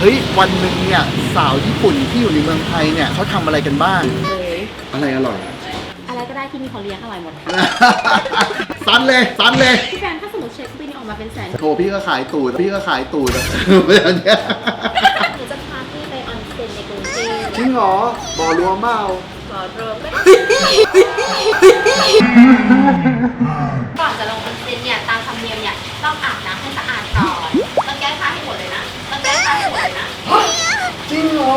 เฮ้ยวันหนึ่งเนี่ยสาวญี่ปุ่นที่อยู่ในเมืองไทยเนี่ยเขาทำอะไรกันบ้าง เลยอะไรอร่อย อะไรก็ได้ที่มีคนเลี้ยงอร่อยหมดค่ะซันเลยซันเลย พี่แฟนถ้าสมมติเช็คบินออกมาเป็นแสนโทรพี่ก็ขายตูดพี่ก็ขายตูดอะแบบเนี้ยหนูจะพาพี่ไปออนเซ็นในกรุงเทพจริงเหรอบ่อรวมเมาขอรวมไหมก่อนจะลงออนเซ็นเนี่ยตามธรรมเนียมเนี่ยต้องอาบน้ำให้สะอาดก่อนต้องแก้ผ้าให้หมดเลยนะ อ่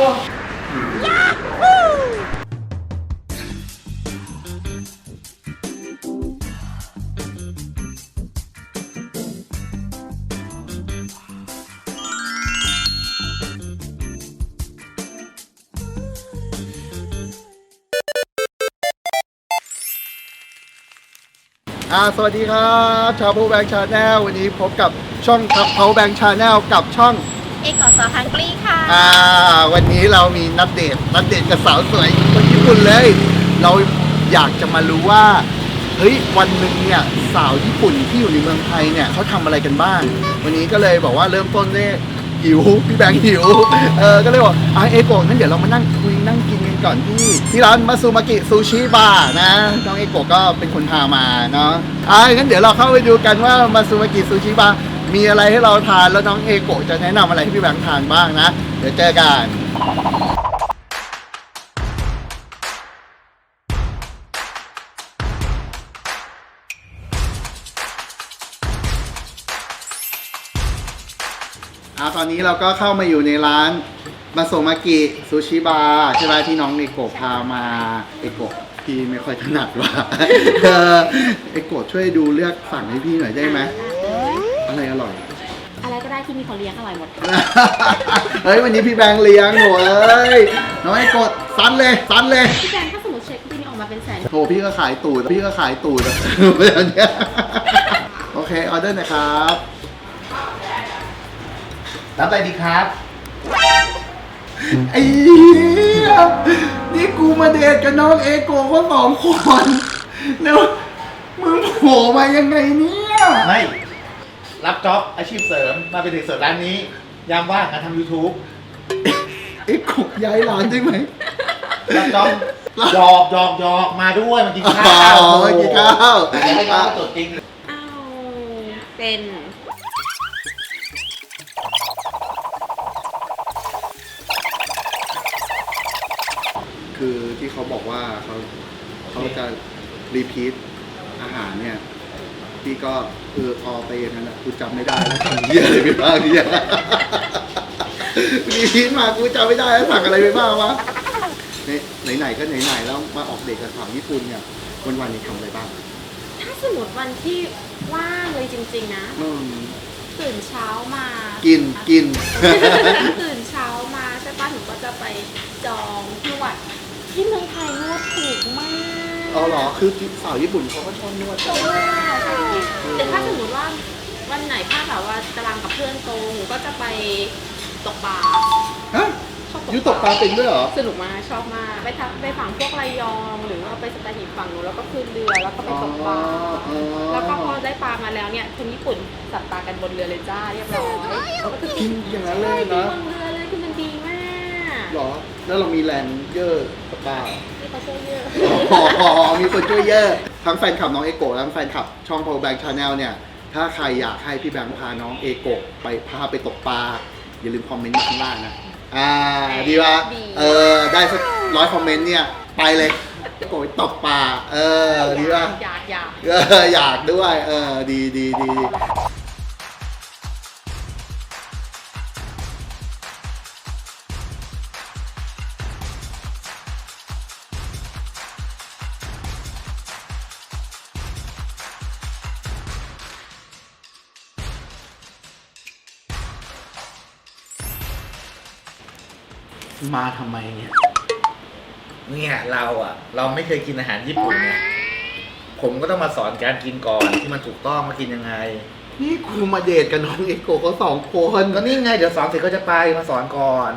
าสวัสดีครับ ชาวพูแบงค์ชาแนลวันนี้พบกับช่องเขาแบงค์ชาแนลกับช่อง เอกอซอฮังกรีค่ะ อ่า วันนี้เรามีนัดเดทนัดเดทกับสาวสวยคนญี่ปุ่นเลย เราอยากจะมารู้ว่าเฮ้ยวันหนึ่งเนี่ยสาวญี่ปุ่นที่อยู่ในเมืองไทยเนี่ยเขาทำอะไรกันบ้าง วันนี้ก็เลยบอกว่าเริ่มต้นเนี่ยหิวพี่แบงค์หิวเออก็เลยบอกอะเอโกะงั้นเดี๋ยวเรามานั่งคุยนั่งกินกันก่อนที่ที่ร้านมาซูมากิซูชิบาร์นะน้องเอโกะก็เป็นคนพามาเนาะอะงั้นเดี๋ยวเราเข้าไปดูกันว่ามาซูมากิซูชิบาร์ มีอะไรให้เราทานแล้วน้องเอโกะจะแนะนำอะไรให้พี่แบงค์ทานบ้างนะ เดี๋ยวเจอกันอ่าตอนนี้เราก็เข้ามาอยู่ในร้านมาโซมากิซูชิบาร์ใช่ไหมที่น้องเอโกะพามาเอโกะพี่ไม่ค่อยถนัดว่ะเออเอโกะช่วยดูเลือกสั่งให้พี่หน่อยได้ไหม อะไรอร่อย อะไรก็ได้ที่มีคนเลี้ยงอร่อยหมดค่ะเฮ้ยวันนี้พี่แบงค์เลี้ยงโหเอ้ยน้องเอโกะซันเลยซันเลยพี่แฟนถ้าสมมติเช็คบินออกมาเป็นแสนโทรพี่ก็ขายตูดพี่ก็ขายตูดอะแบบเนี้ยโอเคออเดอร์นะครับรับอะไรดีครับไอ้เหี้ยนี่กูมาเดทกับน้องเอโกะก็สองคนแล้วมึงโผล่มายังไงเนี่ย ไม่ รับจ็อบอาชีพเสริมมาเป็นเด็กเสิร์ฟร้านนี้ ยามว่างการทำ YouTube เอโกะย้ายร้านได้ไหม รับจ็อบหยอกหยอกหยอกมาด้วยมากินอ๋ข้าวอกินข้าวแต่ให้น้องมาตรวจจริงอ้าวเป็นคือที่เขาบอกว่าเขาเขาจะรีพีทอาหารเนี่ย พี่ก็เออพอไปอย่างนั้นแหละกูจำไม่ได้แล้วสั่งเยี่ยอะไรไปบ้างเนี่ยรีพีทมากูจำไม่ได้แล้วสั่งอะไรไปบ้างวะเนี่ยไหนๆก็ไหนๆแล้วมาออกเดทกับสาวญี่ปุ่นเนี่ยวันวันๆนี้ทำอะไรบ้าง ถ้าสมมติวันที่ว่างเลยจริง ๆ นะอืมตื่นเช้ามากิกินกิน ตื่นเช้ามาใช่ปะหนูก็จะไปจองนวดที่เมืองไทยนวดถูกมาก เอาเหรอ คือสาวญี่ปุ่นเขาก็ชอบนวดถูกมากใช่แต่ถ้าสมมติว่าวันไหนถ้าแบบว่าตารางกับเพื่อนโตรงหนูก็จะไปตกปลาฮะชอบยูตกปลาเป็นด้วยเหรอ สนุกมากชอบมากไปทำไปฝั่งพวกระยองหรือว่าไปสตหีบฝั่งหนูนแล้วก็ขึ้นเรือแล้วก็ไปตกปลาอ๋อ แล้วก็พอได้ปลามาแล้วเนี่ยคนญี่ปุ่นสับปลากันบนเรือเลยจ้าเรียบร้อยแล้วก็คือกินอย่างนั้นเลยใช่นะบนเรือเลยคือมันดีมาก เหรอ แล้วเรามีแรงเยอะกับปลา เหรอที่เขาช่วยเยอะ อ๋อมีคนช่วยเยอะ ทั้งแฟนคลับน้องเอโกะทั้งแฟนคลับช่อง Power Bank Channel เนี่ย ถ้าใครอยากให้พี่แบงค์พาน้องเอโกะไปพาไปตกปลา อย่าลืมคอมเมนต์มาข้างล่างนะ อ่า ดีปะเออ ได้สักร้อยคอมเมนต์เนี่ย ไปเลยเอโกะไปตกปลา เออ ดีปะอยากอยาก เออ อยากด้วย เออ ดีดีดี มาทำไมเนี่ย เนี่ยเราอะ เราไม่เคยกินอาหารญี่ปุ่นเนี่ยผมก็ต้องมาสอนการกินก่อนที่มันถูกต้องมากินยังไงนี่กูมาเดทกับน้องเอโกะก็สองคนก็นี่ไงเดี๋ยวสอนเสร็จก็จะไปมาสอนก่อน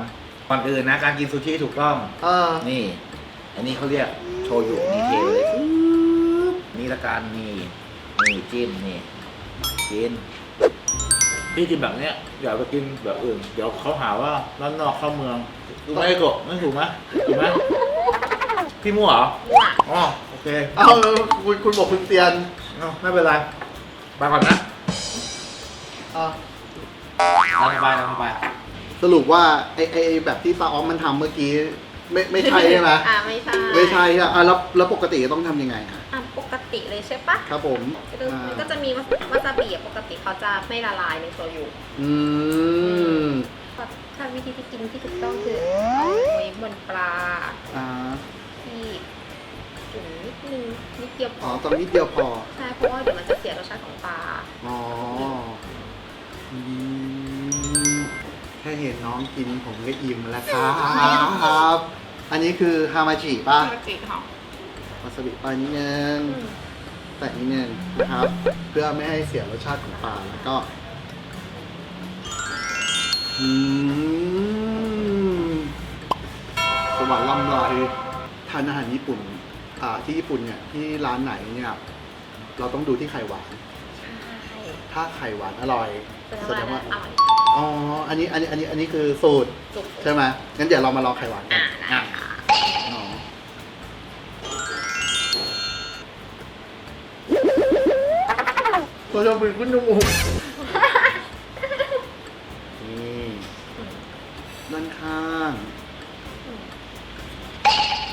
ก่อนอื่นนะการกินซูชิถูกต้อง เออนี่ อันนี้เขาเรียกโชยุนี่เทเลยนี่ละกันนี่นี่จิ้มนี่กิน พี่กินแบบเนี้ยอย่าไปกินแบบอื่น เดี๋ยวเขาหาว่าร้านนอกเข้าเมืองถูกไหมไอ้กบไม่ถูกไหมถูกไหมพี่มั่วเหรอมั่วอ๋อโอเคเอาคุณคุณบอกคุณเตียนเอาไม่เป็นไรไปก่อนนะอะตามสบายตามสบายสรุปว่าไอไอไอ้แบบที่ตาออมมันทำเมื่อกี้ ไม่ไม่ใช่ใช่ไหมอ่าไม่ใช่ไม่ใช่อะอะแล้วแล้วปกติต้องทำยังไงอะอะปก ติเลยใช่ปะครับผมก็อ่าก็จะมีวาซาบิอะปกติเขาจะไม่ละลายในโซยุอืมถ้าวิธีที่กินที่ถูกต้องคือเอาไว้บนปลาอ่าที่จุ่มนิดนึงนิดเดียวพอ๋ออตอนนิดเดียวพอใช่เพราะว่าเดี๋ยวมันจะเสียรสชาติของปลาอ๋ออืมแค่เห็นน้องกินผมก็อิ่มแล้วครับ อันนี้คือฮามาจิป่ะมาจิค่ะวาซาบิปลานิดนึงแต่นิดนึงนะครับ เพื่อไม่ให้เสียรสชาติของปลาแล้วก็อืมสวรรค์ลำลายทานอาหารญี่ปุ่นอ่าที่ญี่ปุ่นเนี่ยที่ร้านไหนเนี่ยเราต้องดูที่ไข่หวานใช่ถ้าไข่หวานอร่อยแสแสดดงงว่าว่าอร่อยอ๋ออันนี้อันนี้อันนี้อันนี้คือสูตรจุกใช่ไหมงั้นเดี๋ยวเรามาลองไข่หวานกัอ่านได้ค่ะ เราจะเป็นขึ้นจมูกนี่ด้านข้าง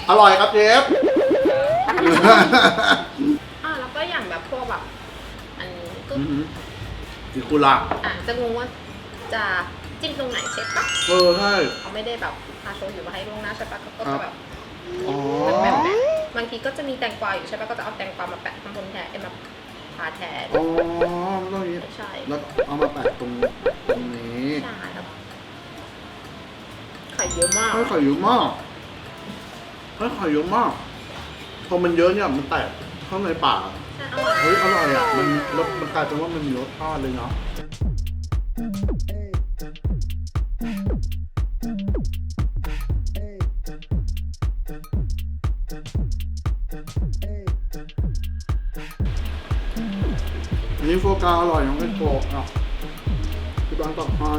อร่อยครับเชฟอ่าแล้วก็อย่างแบบพวกแบบ อันนี้ก็อือหือดิคุระอ่าจะงงว่าจะจิ้มตรงไหนใช่ปะเออใช่เขาไม่ได้แบบพาโชว์อยู่มาให้ล่วงหน้าใช่ปะเขาก็ครัจะบแบบอ๋อ แบบแบบบางทีก็จะมีแตงกวาอยู่ใช่ปะก็จะเอาแตงกวามาแปะข้างบนแทนเอ็มมา ทาแทนอ๋อตรงนี้ใช่แล้วเอามาแปะตรงตรงนี้ใช่ครับไข่เยอะมากให้ไข่เยอะมากให้ไข่เยอะมากพอมันเยอะเนี่ยมันแตกข้างในปากใช่อร่อย เฮ้ยอร่อยอะมันแล้วมันกลายเป็นว่ามันมีรสชาติเลยเนาะ โฟกาอร่อยน้องเป็นโกอะพี่บางตักให้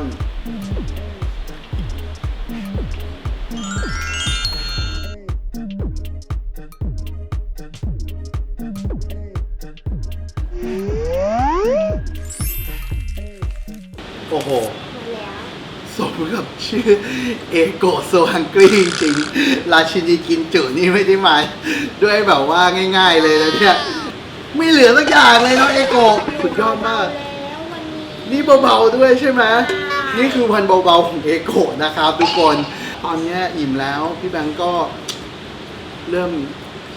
โอ้โหสมกับชื่อเอโกโซฮังกรีจริง ราชินีกินจุนี่ไม่ได้มาด้วยแบบว่าง่าย ๆเลยนะเนี่ย ไม่เหลือสักอย่างเลยเนาะเอโกะสุดยอดมากแล้ววันนี้นี่เบาๆด้วยใช่ไหมนี่คือวันเบาๆของเอโกะนะครับ ทุกคนตอนเนี้ยอิ่มแล้วพี่แบงก์ก็เริ่ม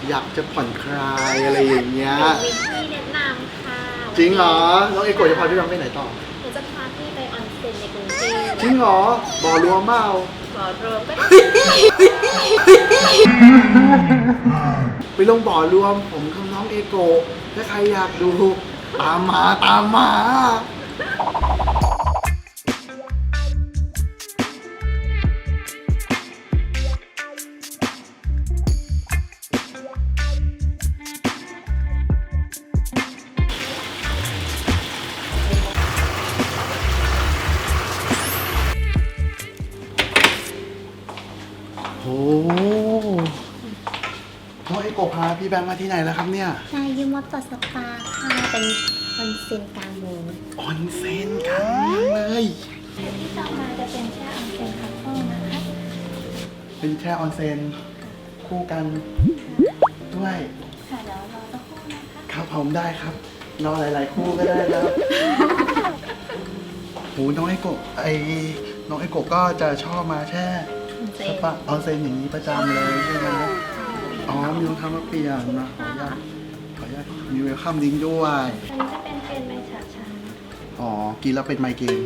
อยากจะผ่อนคลายอะไรอย่างเงี้ยเดี๋ยววิธีแนะนำค่ะจริงเหรอน้องเอโกะจะพาพี่แบงก์ไปไหนต่อเดี๋ยวจะพาพี่ไปออนเซ็นในกรุงเทพจริงเหรอบ่อรวมเมาขอรวมก็ไปลงบ่อรวมผมกับน้องเอโกะ ถ้าใครอยากดู ตามมาตามมา พาพี่แบงค์มาที่ไหนแล้วครับเนี่ยใช่ยืมวัดต่อสปาค่ะเป็นคอนเซนกลางเมืองออนเซ็นกลางเมืองเลยที่ต่อมาจะเป็นแช่ออนเซนคัพเปิลนะคะ เป็นแช่ออนเซ็นคู่กันด้วยค่ะเดี๋ยวรอสักครู่นะคะครับผมได้ครับรอหลาย ๆ คู่ก็ได้นะครับโหน้องไอโกะไอน้องไอโกะก็จะชอบมาแช่ออนเซสนปาออนเซ็นอย่างนี้ประจำเลยใช่ไหม อ๋อมีรองเท้ามาเปลี่ยนนะขออนุญาตขออนุญาตมีเวลคัมลิงด้วย อันนี้จะเป็นเป็นไมชาชันอ๋อ กินแล้วเป็นไมเกรน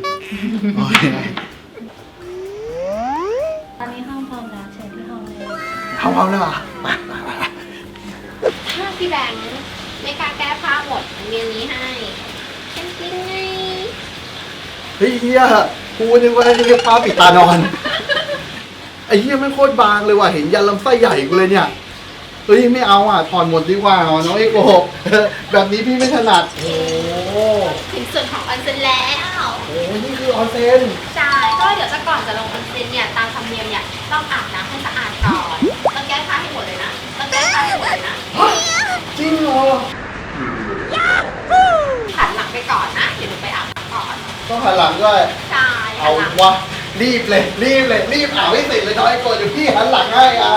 โอเคตอนนี้ห้องพร้อมแล้วเชิญที่ห้องเลย เข้าพร้อมเลยป่ะไปไปไปถ้าพี่แบงค์ไม่กล้าแก้ผ้าหมดมันมีอันนี้ให้เป็นจริงไงเฮ้ยเฮียกูนึกว่าจะเรียกผ้าปิดตานอน ไอ้เฮียไม่งโคตรบางเลยว่ะ เห็นยันลำไส้ใหญ่กูเลยเนี่ย เฮ้ยไม่เอาอะถอนหมดดีกว่าน้องเอโกะแบบนี้พี่ไม่ถนัดโอ้โหถึงส่วนของออนเซ็นแล้วโอ้โหอ้นี่คือออนเซนใช่ก็เดี๋ยวจะก่อนจะลงออนเซ็นเนี่ยตามธรรมเนียมเนี่ยต้องอาบน้ำให้สะอาดก่อนต้องแก้ผ้าให้หมดเลยนะต้องแก้ผ้าให้หมดเลยนะจริงเหรอหันหลังไปก่อนนะเดี๋ยวหนูไปอาบน้ำก่อนต้องหันหลังด้วยใช่หัเอานหลังวะรีบเลยรีบเลยรีบอาบให้เสร็จเลยน้อยโกรธเดี๋ยวพี่หันหลังให้อะ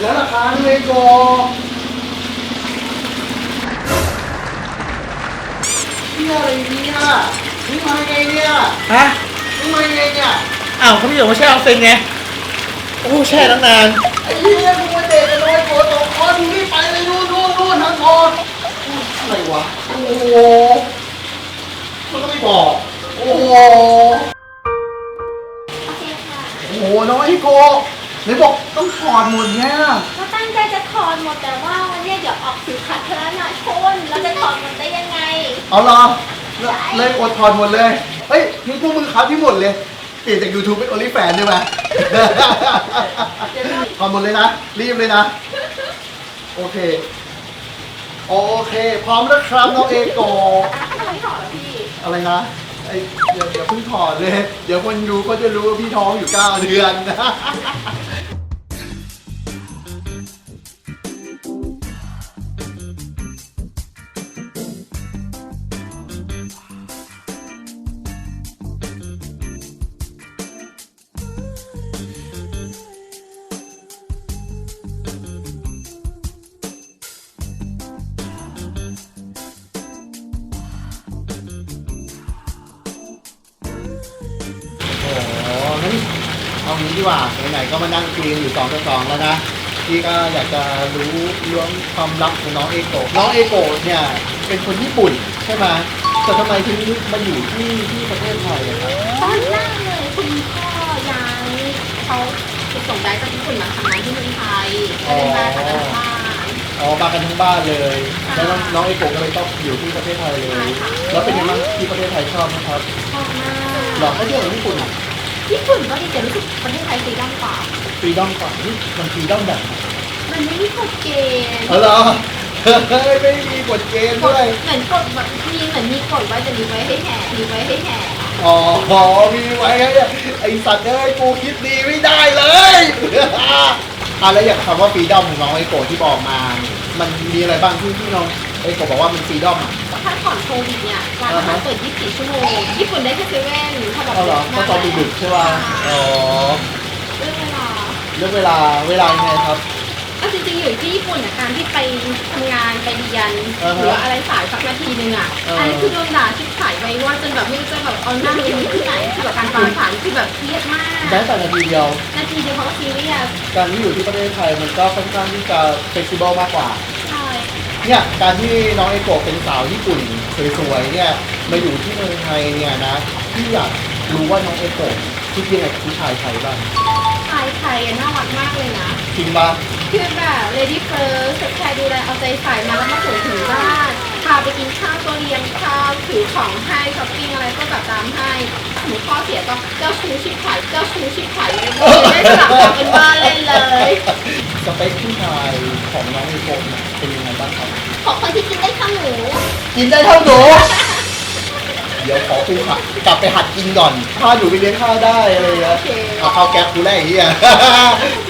แล้วราคาเลยโกนี่อะไรเนี่ยนี่มาไงเนี่ยฮะนี่มาไงเนี่ยอ้าวเขาไม่อยู่มาแช่ออนเซ็นไงโอ้แช่ตั้งนานไอ้เหี้ยมึงมาเด็กกันน้อยโกรธตกคอดูนี่ไปเลยดูดูดูทางคออะไรวะโอ้โหมันก็ไม่บอก โอ้โหโอเคค่ะโอ้โหน้องไอโก ไหนบอกต้องถอดหมดเนี่ยก็ตั้งใจจะถอนหมดแต่ว่าวันเนี้ยเดี๋ยวออกสิวขาดเธอหน่อยชนเราจะถอนหมดได้ยังไง เอาเหรอเลยเลยอดถอดหมดเลยเฮ้ยมึงพวกมึงคัดที่หมดเลยเปลี่ยนจาก YouTube เป็น OnlyFans ได้ไหม ถอดหมดเลยนะ รีบเลยนะ โอเค โอเค พร้อมแล้วครับน้องเอโก ไม่ถอนแล้วพี่อะไรนะไอ้เดี๋ยวเดี๋ยวเพิ่งถอดเลย เดี๋ยวคนดูก็จะรู้ว่าพี่ท้องอยู่9เดือน เอางี้ดีกว่าไหนๆก็มานั่งคุยกันอยู่สองต่อสองแล้วนะพี่ก็อยากจะรู้เรื่องความลับของน้องเอโกะน้องเอโกะเนี่ยเป็นคนญี่ปุ่นใช่ไหมแต่ทำไมถึงมาอยู่ที่ที่ประเทศไทยอะครับตอนแรกเลยคุณพ่อยังเขาไปส่งได้จากญี่ปุ่นมาทำงานที่เมืองไทยก็เลยมากับทั้งบ้าน อ๋อมากันทั้งบ้านเลยค่ะแล้วน้องน้องเอโกะก็เลยต้องอยู่ที่ประเทศไทยเลย ใช่ค่ะ แล้วเป็นยังไงบ้างที่ประเทศไทยชอบไหมครับชอบมากหรอเขาเที่ยวกับญี่ปุ่นอะ ญี่ปุ่นก็ดีแต่รู้สึกประเทศไทยฟรีดอมกว่าฟรีดอมกว่านี่มันฟรีดอมแบบไหนมันไม่มีกฎเกณฑ์เออเหรอเฮ้ยไม่มีกฎเกณฑ์กด้ฎวยเหมือนกฎแบบมีเหมือนมีกฎไว้แต่มีไว้ให้แห่มีไว้ให้แห่อ๋อมีไว้ไงเนี่ยไอสัตว์เอ้ยกูคิดดีไม่ได้เลยอะแล้วอย่างคำว่าฟรีดอมของน้องไอโกะที่บอกมา มันมีอะไรบ้างที่ที่น้อง ไอโกะบอกว่ามันฟรีดอมอะถ้าก่อนโควิดเนี่ยร้านอาหารเปิด 24 ชั่วโมง ญี่ปุ่นได้แค่เซเว่นถ้าแบบเอาเหรอก็ตอนดึกๆใช่ป่ะอ๋อเรื่องเวลาเรื่องเวลาเวลายังไงครับก็จริงๆอยู่ที่ญี่ปุ่นอะการที่ไปทำงานไปเรียนอ่าฮะหรือว่าอะไรสายสักนาทีนึงอะเอออั อันนี้คือโดนด่าชิบหายไปว่าจนแบบไม่รู้จะแบบเอาหน้าไปอยู่ที่ไหนคือแบบการตอนสารคือแบบเครียดมาก แม้แต่นาทีเดียว นาทีเดียวเขาก็ซีเรียสการที่อยู่ที่ประเทศไทยมันก็ค่อนข้างที่จะเฟกซิเบิลมากกว่าใช่ เนี่ยการที่น้องไอโกะเป็นสาวญี่ปุ่นสวยๆเนี่ยมาอยู่ที่เมืองไทยเนี่ยนะพี่อยากรู้ว่าน้องไอโกะคิดยังไงกับผู้ชายไทยบ้างชายไทยอะน่ารักมากเลยนะ จริงปะคือแบบ lady first ใครดูแลเอาใจใส่มาแล้วมาส่งถึงบ้านพาไปกินข้าวก็เลี้ยงข้าวถือของให้ช้อปปิ้งอะไรก็แบบตามให้หนูข้อเสียก็เจ้าชู้ชิบหายเจ้าชู้ชิบหายเลยไม่ได้สลับกันเป็นบ้านเล่นเลยสเปคผู้ชายของน้องไอโกะเนี่ยเป็นยังไงบ้างครับขอคนที่กินได้ข้าวหนูกินได้เท่าหนูเดี๋ยวขอไปหัดกลับไปหัดกินก่อนข้าวหนูไปเลี้ยงข้าวได้อะไรเงี้ยโอเคเอาข้าวแก๊ปกูได้ไอ้เหี้ย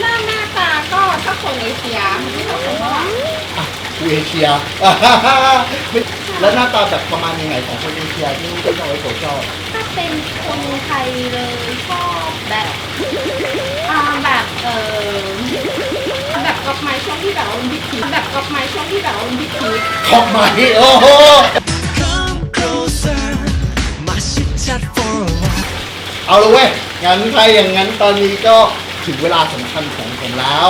หน้าหน้าตาก็ถ้าคนเอเชียไม่เท่าคนฝรั่งอะ กูเอเชีย แล้วหน้าตาแบบประมาณยังไงของคนเอเชียที่ที่น้องไอโกะชอบถ้าเป็นคนไทยเลยชอบแบบอ่าแบบเออแบบกอบไม้ช่วงที่แบบว่ามันพิถีแบบกอบไม้ช่วงที่แบบว่ามันพิถีขอบไหมโอ้โห Come closer, my shit chat for a while. เอาเลยเว้ย งั้นถ้าอย่างนั้นตอนนี้ก็ถึงเวลาสำคัญของผมแล้ว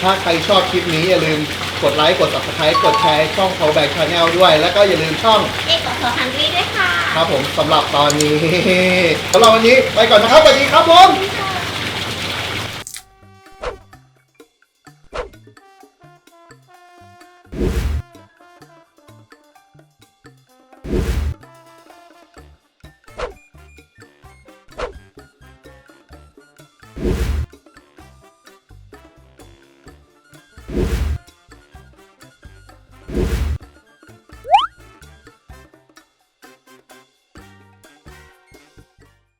ถ้าใครชอบคลิปนี้อย่าลืม กดไลค์กด subscribe กดแชร์ช่อง p o w Back Channel ด้วย แล้วก็อย่าลืมช่องเอกกับเธอฮันรี่ด้วยค่ะ ครับผมสำหรับตอนนี้สำหรับวันนี้ไปก่อนนะครับสวัสดีครับผม